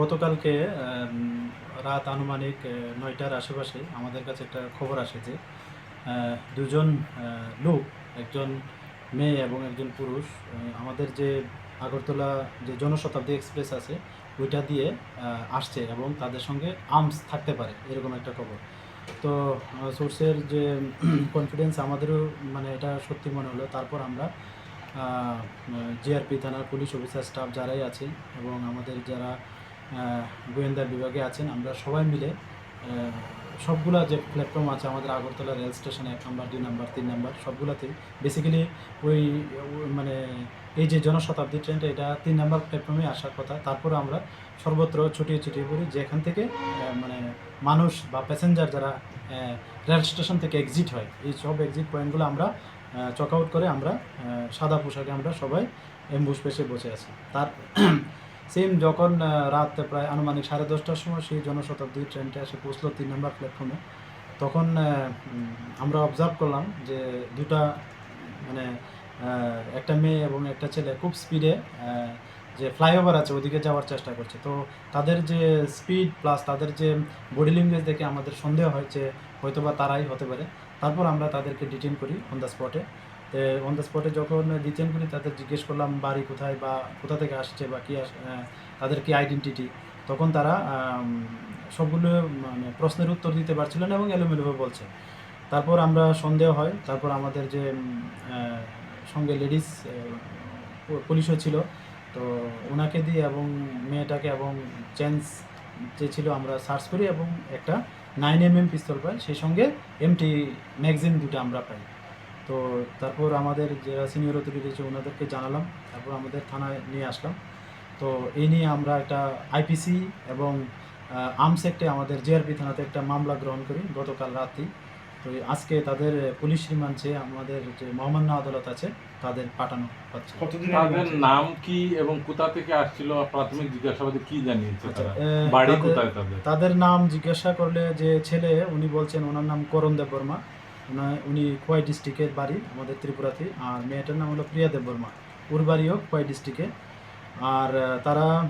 গতকালকে রাত আনুমানিক নয়টার আশেপাশে আমাদের কাছে একটা খবর আসে যে দুজন লোক, একজন মেয়ে এবং একজন পুরুষ আমাদের যে আগরতলা যে জনশতাব্দী এক্সপ্রেস আছে, ওইটা দিয়ে আসছে এবং তাদের সঙ্গে আর্মস থাকতে পারে, এরকম একটা খবর। তো সোর্সের যে কনফিডেন্স আমাদেরও মানে এটা সত্যি মনে হলো। তারপর আমরা জিআরপি থানার পুলিশ অফিসার স্টাফ যারাই আছে এবং আমাদের যারা গোয়েন্দা বিভাগে আছেন। আমরা সবাই মিলে সবগুলা যে প্ল্যাটফর্ম আছে আমাদের আগরতলা রেল স্টেশন এক নম্বর, দুই নম্বর, তিন নম্বর, সবগুলাতেই বেসিক্যালি ওই ওই মানে এই যে জনশতাব্দী ট্রেনটা এটা তিন নম্বর প্ল্যাটফর্মে আসার কথা। তারপর আমরা সর্বত্র ছুটিয়ে ছুটিয়ে পড়ি, যেখান থেকে মানে মানুষ বা প্যাসেঞ্জার যারা রেল স্টেশন থেকে এক্সিট হয়, এই সব এক্সিট পয়েন্টগুলো আমরা চক আউট করে আমরা সাদা পোশাকে আমরা সবাই এম্বুস পেশে বসে আছি। তার সেম যখন রাত প্রায় আনুমানিক সাড়ে দশটার সময় সেই জনশতাব্দী ট্রেনটা এসে পৌঁছলো তিন নম্বর প্ল্যাটফর্মে তখন আমরা অবজার্ভ করলাম যে দুটা মানে একটা মেয়ে এবং একটা ছেলে খুব স্পিডে যে ফ্লাইওভার আছে, ওদিকে যাওয়ার চেষ্টা করছে। তো তাদের যে স্পিড প্লাস তাদের যে বডি ল্যাঙ্গুয়েজ দেখে আমাদের সন্দেহ হয় যে হয়তোবা তারাই হতে পারে। তারপর আমরা তাদেরকে ডিটেন করি অন দ্য স্পটে অন দ্য স্পটে যখন ডিটেন করি, তাদের জিজ্ঞেস করলাম, বাড়ি কোথায় বা কোথা থেকে আসছে বা কী তাদের কী আইডেন্টিটি তখন তারা সবগুলো মানে প্রশ্নের উত্তর দিতে পারছিল না এবং এলোমেলোভাবে বলছে। তারপর আমরা সন্দেহ হয়, তারপর আমাদের যে সঙ্গে লেডিস পুলিশও ছিল। তো ওনাকে দিয়ে এবং মেয়েটাকে এবং চেঞ্জ যে ছিল, আমরা সার্চ করি এবং একটা নাইন এম এম পিস্তল পাই। সেই সঙ্গে এমটি ম্যাগজিন দুটো আমরা পাই। তো তারপর আমাদের যারা সিনিয়র অথরিটি আছে ওনাদেরকে জানালাম। তারপর আমাদের থানায় নিয়ে আসলাম। তো এই নিয়ে আমরা একটা আইপিসি এবং আর্মস একটে আমাদের জিআরপি থানাতে একটা মামলা গ্রহণ করি গতকাল রাতেই তো আজকে তাদের পুলিশ রিমান্ডে আমাদের যে মহামান্য আদালত আছে তাদের পাঠানো হচ্ছে। তাদের নাম কি এবং কোথা থেকে আসছিল? প্রাথমিক জিজ্ঞাসাবাদে কি জানিয়েছে আচ্ছা, বাড়ি তাদের- কোথায় তাদের? তাদের নাম জিজ্ঞাসা করলে যে ছেলে উনি বলছেন ওনার নাম করণ দেব বর্মা। উনা- কোয়াই ডিস্ট্রিক্টের বাড়ি আমাদের ত্রিপুরাতে। আর মেয়েটার নাম হলো প্রিয়া দেব বর্মা ওর বাড়িও খোয়াই ডিস্ট্রিক্টে আর তারা